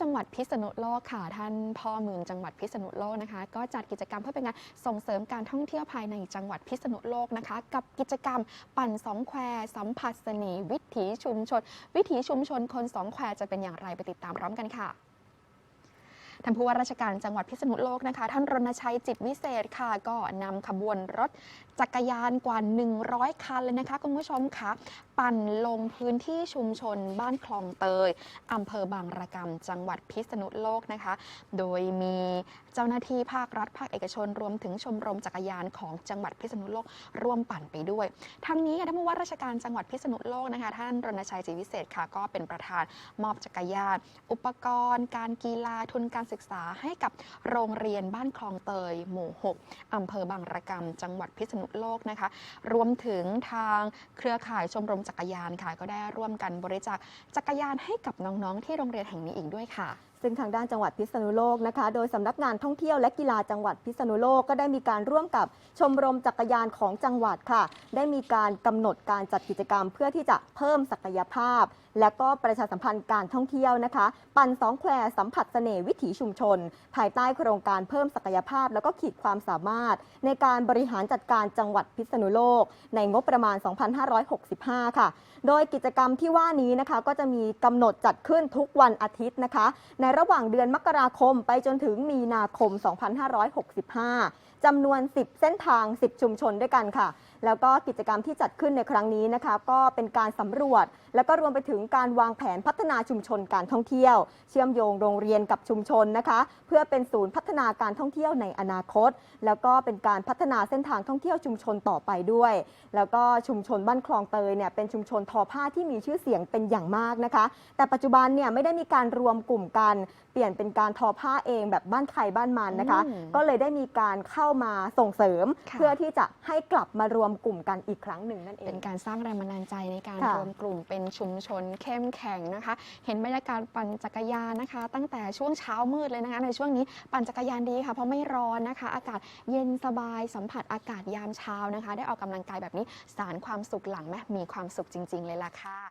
จังหวัดพิษณุโลกค่ะ ท่านพ่อเมืองจังหวัดพิษณุโลกนะคะ ก็จัดกิจกรรมเพื่อเป็นการส่งเสริมการท่องเที่ยวภายในจังหวัดพิษณุโลกนะคะ กับกิจกรรมปั่นสองแควสัมผัสเสน่ห์วิถีชุมชน วิถีชุมชนคนสองแควจะเป็นอย่างไรไปติดตามพร้อมกันค่ะ ท่านผู้ว่าราชการจังหวัดพิษณุโลกนะคะ ท่านรณชัยจิตวิเศษค่ะ ก็นำขบวนรถจักรยานกว่า 100 คันเลยนะคะ คุณผู้ชมคะปั่นลงพื้นที่ชุมชนบ้านคลองเตยอำเภอบางระกำจังหวัดพิษณุโลกนะคะ โดยมีเจ้าหน้าที่ภาครัฐภาคเอกชนรวมถึงชมรมจักรยานของจังหวัดพิษณุโลกร่วมปั่นไปด้วย ทั้งนี้ท่านผู้ว่าราชการจังหวัดพิษณุโลกนะคะ ท่านรณชัยจิตวิเศษค่ะ ก็เป็นประธานมอบจักรยาน อุปกรณ์ การกีฬาทุนการศึกษาให้กับโรงเรียนบ้านคลองเตย หมู่ 6 อำเภอบางระกำจังหวัดพิษณุโลกนะคะ รวมถึงทางเครือข่ายชมรมจักรยานค่ะ ก็ได้ร่วมกันบริจาคจักรยานให้กับน้องๆ ที่โรงเรียนแห่งนี้อีกด้วยค่ะ ซึ่งทางด้านจังหวัดพิษณุโลกนะคะ โดยสำนักงานท่องเที่ยวและกีฬาจังหวัดพิษณุโลกก็ได้มีการร่วมกับชมรมจักรยานของจังหวัดค่ะ ได้มีการกำหนดการจัดกิจกรรม เพื่อที่จะเพิ่มศักยภาพ และก็ประชาสัมพันธ์การท่องเที่ยวนะคะ ปั่นสองแควสัมผัสเสน่ห์วิถีชุมชน ภายใต้โครงการเพิ่มศักยภาพ แล้วก็ขีดความสามารถ ในการบริหารจัดการจังหวัดพิษณุโลก ในงบประมาณ 2565 ค่ะ โดยกิจกรรมที่ว่านี้นะคะก็จะมีกำหนดจัดขึ้นทุกวันอาทิตย์นะคะในระหว่างเดือนมกราคมไปจนถึงมีนาคม 2565 จำนวน 10 เส้นทาง 10 ชุมชนด้วยกันค่ะ แล้วก็กิจกรรมที่จัดขึ้นในครั้งนี้นะคะ ก็เป็นการสำรวจ แล้วก็รวมไปถึงการวางแผนพัฒนาชุมชนการท่องเที่ยว เชื่อมโยงโรงเรียนกับชุมชนนะคะ เพื่อเป็นศูนย์พัฒนาการท่องเที่ยวในอนาคต แล้วก็เป็นการพัฒนาเส้นทางท่องเที่ยวชุมชนต่อไปด้วย แล้วก็ชุมชนบ้านคลองเตยเนี่ยเป็นชุมชนทอผ้าที่มีชื่อเสียงเป็นอย่างมากนะคะ แต่ปัจจุบันเนี่ยไม่ได้มีการรวมกลุ่มกัน เปลี่ยนเป็นการทอผ้าเองแบบบ้านใครบ้านมันนะคะอืมก็เลยได้มีการเข้ามาส่งเสริม ค่ะ เพื่อที่จะให้กลับมารวมกลุ่มกันอีกครั้งหนึ่งนั่นเอเป็ง นการสร้างแรงบันดาลใจในการค่ะรวมกลุ่มเป็นชุมชนเข้มแข็งนะคะ เห็นบรรยากาศปั่นจักรยานนะคะ ตั้งแต่ช่วงเช้ามืดเลยนะคะ ในช่วงนี้ปั่นจักรยานดีค่ะ เพราะไม่ร้อนนะคะ อากาศเย็นสบายสัมผัสอากาศยามเช้านะคะ ได้ออกกำลังกายแบบนี้สารความสุขหลังแม่มีความสุขจริง ๆ เลยล่ะค่ะ